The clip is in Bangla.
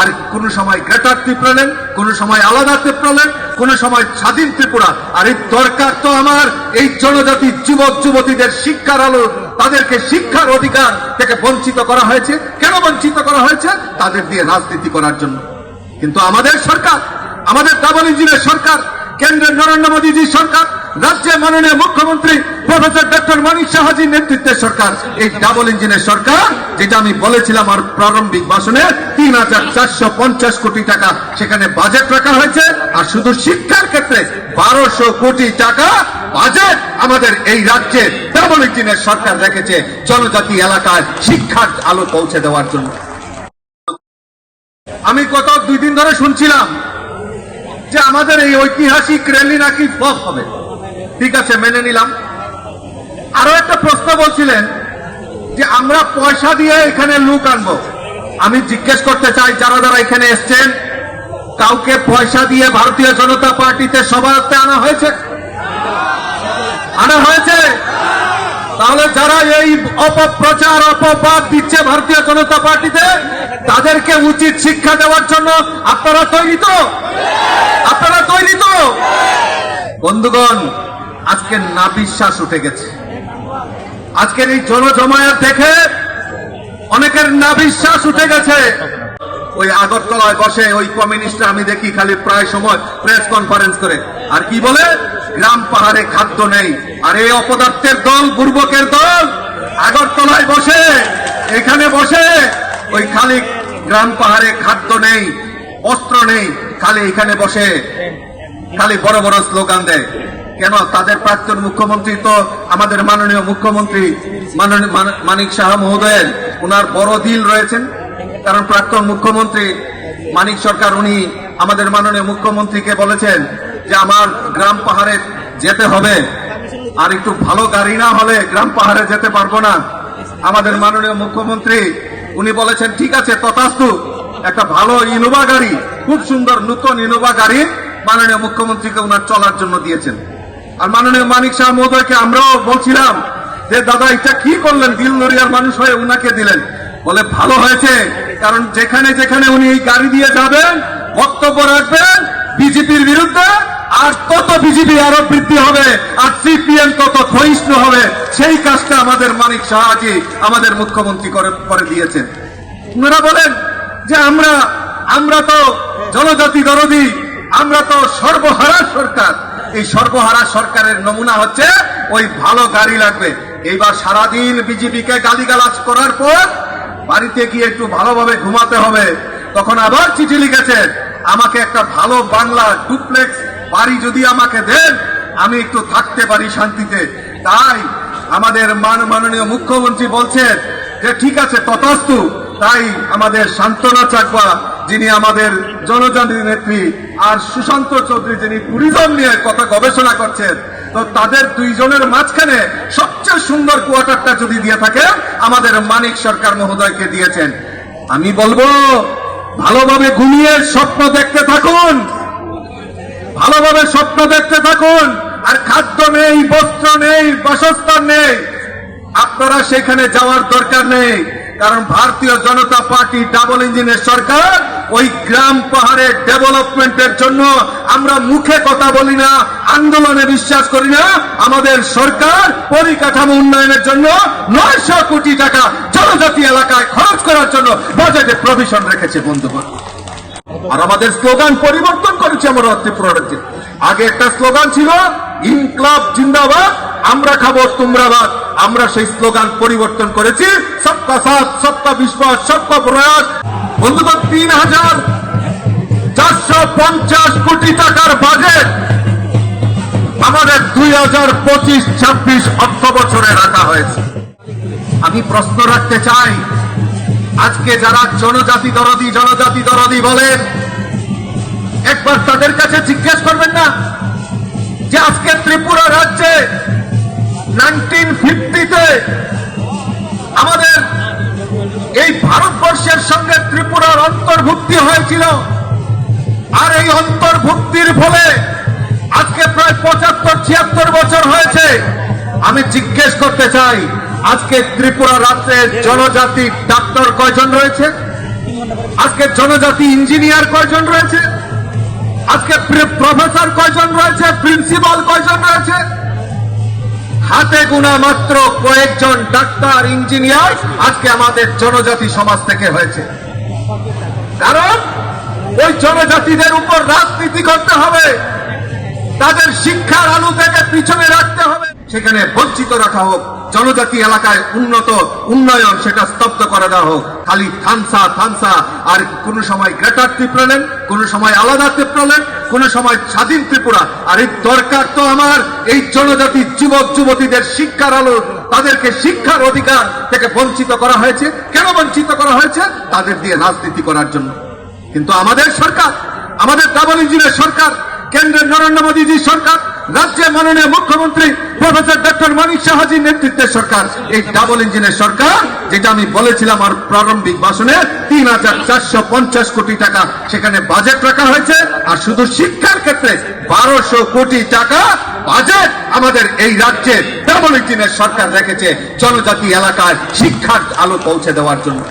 আর কোন সময় গ্রেটার ত্রিপুরা কোন সময় আলাদা ত্রিপুরা কোন সময় স্বাধীন ত্রিপুরা। আর এই দরকার তো আমার এই জনজাতি যুবক, যুবতীদের শিক্ষার আলো, তাদেরকে শিক্ষার অধিকার থেকে বঞ্চিত করা হয়েছে। কেন বঞ্চিত করা হয়েছে? তাদের দিয়ে রাজনীতি করার জন্য। কিন্তু আমাদের সরকার, আমাদের ইঞ্জিনের সরকার, কেন্দ্রের নরেন্দ্র মোদীজির সরকার, রাজ্যের মাননীয় মুখ্যমন্ত্রী প্রফেসর সাহাজির নেতৃত্বের সরকার, এই ডাবল ইঞ্জিনের সরকার, যেটা আমি বলেছিলাম আর প্রারম্ভিক ভাষণে, তিন হাজার চারশো পঞ্চাশ কোটি টাকা সেখানে বাজেট রাখা হয়েছে। আর শুধু শিক্ষার ক্ষেত্রে বারোশো কোটি টাকা বাজেট আমাদের এই রাজ্যে ডাবল ইঞ্জিনের সরকার রেখেছে জনজাতি এলাকায় শিক্ষার আলো পৌঁছে দেওয়ার জন্য। আমি গত দুই দিন ধরে শুনছিলাম যে আমাদের এই ঐতিহাসিক র্যালি নাকি ফ্লপ হবে। ঠিক আছে, মেনে নিলাম। আরও একটা প্রশ্ন বলছিলেন যে আমরা পয়সা দিয়ে এখানে লুক আনব। আমি জিজ্ঞেস করতে চাই, যারা যারা এখানে এসছেন, কাউকে পয়সা দিয়ে ভারতীয় জনতা পার্টিতে সভাতে আনা হয়েছে? আনা হয়েছে? তাহলে যারা এই অপপ্রচার, অপবাদ দিচ্ছে ভারতীয় জনতা পার্টিতে, তাদেরকে উচিত শিক্ষা দেওয়ার জন্য আপনারা তৈরি তো? আপনারা তৈরি তো? বন্ধুগণ আজকে না বিশ্বাস উঠে গেছে। আজকের এই জনজমায়েত দেখে অনেকের না বিশ্বাস উঠে গেছে। ওই আগরতলায় বসে ওই কমিউনিস্টরা আমি দেখি খালি প্রায় সময় প্রেস কনফারেন্স করে। আর কি বলে? গ্রাম পাহাড়ে খাদ্য নেই। আর এই অপদার্থের দল, বুর্বকের দল, আগরতলায় বসে, এখানে বসে, ওই খালি গ্রাম পাহাড়ে খাদ্য নেই, অস্ত্র নেই, খালি এখানে বসে, খালি বড় বড় স্লোগান দেয়। কেন তাদের প্রাক্তন মুখ্যমন্ত্রী তো আমাদের মাননীয় মুখ্যমন্ত্রী মানিক শাহ মহোদয়ের ওনার বড় দিল রয়েছেন। কারণ প্রাক্তন মুখ্যমন্ত্রী মানিক সরকার উনি আমাদের মাননীয় মুখ্যমন্ত্রীকে বলেছেন যে আমার গ্রাম পাহাড়ে যেতে হবে। আর একটু ভালো গাড়ি না হলে গ্রাম পাহাড়ে যেতে পারব না। আমাদের মাননীয় মুখ্যমন্ত্রী উনি বলেছেন, ঠিক আছে, তথাস্তু একটা ভালো ইনোভা গাড়ি, খুব সুন্দর নতুন ইনোভা গাড়ি মাননীয় মুখ্যমন্ত্রীকে ওনার চলার জন্য দিয়েছেন। আর মাননীয় মানিক শাহ মহোদয়কে আমরাও বলছিলাম যে, দাদা, এটা কি করলেন দিল নড়িয়ার মানুষ হয়ে উনাকে দিলেন। বলে, ভালো হয়েছে, কারণ যেখানে যেখানে উনি এই গাড়ি দিয়ে যাবেন, বক্তব্য রাখবেন, বিজেপির বিরুদ্ধে, আর তত বিজেপি আরও বৃদ্ধি হবে, আর সিপিএম তত ক্ষয়িষ্ণু হবে। সেই কাজটা আমাদের মানিক শাহজি আমাদের মুখ্যমন্ত্রী করে করে দিয়েছেন। ওনারা বলেন যে, আমরা আমরা তো জনজাতি দরদি, আমরা তো সর্বহারা সরকার। এই সর্বহারা সরকারের নমুনা হচ্ছে, ওই ভালো গাড়ি লাগবে। এইবার সারাদিন বিজেপিকে গালিগালাজ করার পর বাড়িতে গিয়ে একটু ভালোভাবে ঘুমাতে হবে। তখন আবার চিঠি লিখেছেন আমাকে একটা ভালো বাংলা ডুপ্লেক্স বাড়ি যদি আমাকে দেন, আমি একটু থাকতে পারি শান্তিতে। তাই আমাদের মান মাননীয় মুখ্যমন্ত্রী বলছেন যে, ঠিক আছে, তথাস্তু। তাই আমাদের শান্তনা চাকবা যিনি আমাদের জনজাতি নেত্রী আর সুশান্ত চৌধুরী যিনি ট্যুরিজম নিয়ে কথা গবেষণা করছেন, তো তাদের দুইজনের মাঝখানে সবচেয়ে সুন্দর কোয়ার্টারটা যদি দিয়ে থাকে, আমাদের মানিক সরকার মহোদয়কে দিয়েছেন। আমি বলব, ভালোভাবে ঘুমিয়ে স্বপ্ন দেখতে থাকুন। ভালোভাবে স্বপ্ন দেখতে থাকুন। আর খাদ্য নেই, বস্ত্র নেই, বাসস্থান নেই। আপনারা সেখানে যাওয়ার দরকার নেই। কারণ ভারতীয় জনতা পার্টি ডাবল ইঞ্জিনের সরকার, ওই গ্রাম পাহাড়ের ডেভেলপমেন্টের জন্য আমরা মুখে কথা বলি না, আন্দোলনে বিশ্বাস করি না, আমাদের সরকার পরিকাঠামো উন্নয়নের জন্য নয়শো কোটি টাকা জনজাতি এলাকায় খরচ করার জন্য বাজেটে প্রভিশন রেখেছে বন্ধুগণ আর আমাদের স্লোগান পরিবর্তন করেছে আমরা ত্রিপুরা রাজ্যে। আগে একটা স্লোগান ছিল, ইনকলাব জিন্দাবাদ আমরা খাব তোমরা বাদ আমরা সেই স্লোগান পরিবর্তন করেছি। সবকা সাথ, সবকা বিশ্বাস, সবকা প্রয়াস। বন্ধুগণ, তিন হাজার চারশো পঞ্চাশ কোটি টাকার বাজেট আমাদের দুই হাজার পঁচিশ, ছাব্বিশ অর্থ বছরে রাখা হয়েছে। আমি প্রশ্ন রাখতে চাই, আজকে যারা জনজাতি দরদি জনজাতি দরদি বলেন একবার তাদের কাছে জিজ্ঞেস করবেন না যে আজকে ত্রিপুরা রাজ্যে নাইনটিন ফিফটিতে আমাদের এই ভারতবর্ষের সঙ্গে ত্রিপুরার অন্তর্ভুক্তি হয়েছিল। আর এই অন্তর্ভুক্তির ফলে আজকে প্রায় পঁচাত্তর ছিয়াত্তর বছর হয়েছে। আমি জিজ্ঞেস করতে চাই, আজকে ত্রিপুরা রাজ্যে জনজাতি ডাক্তার কয়জন রয়েছে? আজকে জনজাতি ইঞ্জিনিয়ার কয়জন রয়েছে? আজকে প্রফেসর কয়জন রয়েছে? প্রিন্সিপাল কয়জন রয়েছে? হাতে গুণা মাত্র কয়েকজন ডাক্তার, ইঞ্জিনিয়ার আজকে আমাদের জনজাতি সমাজ থেকে হয়েছে। কারণ ওই জনজাতিদের উপর রাজনীতি করতে হবে। তাদের শিক্ষার আলু থেকে পিছনে রাখতে হবে। সেখানে বঞ্চিত রাখা হোক। জনজাতি এলাকায় উন্নত উন্নয়ন সেটা স্তব্ধ করে দেওয়া হোক। খালি থানসা থানসা, আর কোন সময় গ্রেটার ত্রিপুরালেন কোন সময় আলাদা ত্রিপুরালেন কোন সময় স্বাধীন ত্রিপুরা। আর এই দরকার তো আমার, এই জনজাতি যুবক, যুবতীদের শিক্ষার আলো, তাদেরকে শিক্ষার অধিকার থেকে বঞ্চিত করা হয়েছে। কেন বঞ্চিত করা হয়েছে? তাদের দিয়ে রাজনীতি করার জন্য। কিন্তু আমাদের সরকার, আমাদের ডাবল ইঞ্জিনের সরকার, কেন্দ্রের নরেন্দ্র মোদীজির সরকার, রাজ্যের মাননীয় মুখ্যমন্ত্রী প্রফেসর ডক্টর মানিক সাহাজির নেতৃত্বের সরকার, এই ডাবল ইঞ্জিনের সরকার, যেটা আমি বলেছিলাম আর প্রারম্ভিক ভাষণে, তিন হাজার চারশো পঞ্চাশ কোটি টাকা সেখানে বাজেট রাখা হয়েছে, আর শুধু শিক্ষার ক্ষেত্রে বারোশো কোটি টাকা বাজেট আমাদের এই রাজ্যে ডাবল ইঞ্জিনের সরকার রেখেছে, জনজাতি এলাকায় শিক্ষার আলো পৌঁছে দেওয়ার জন্য।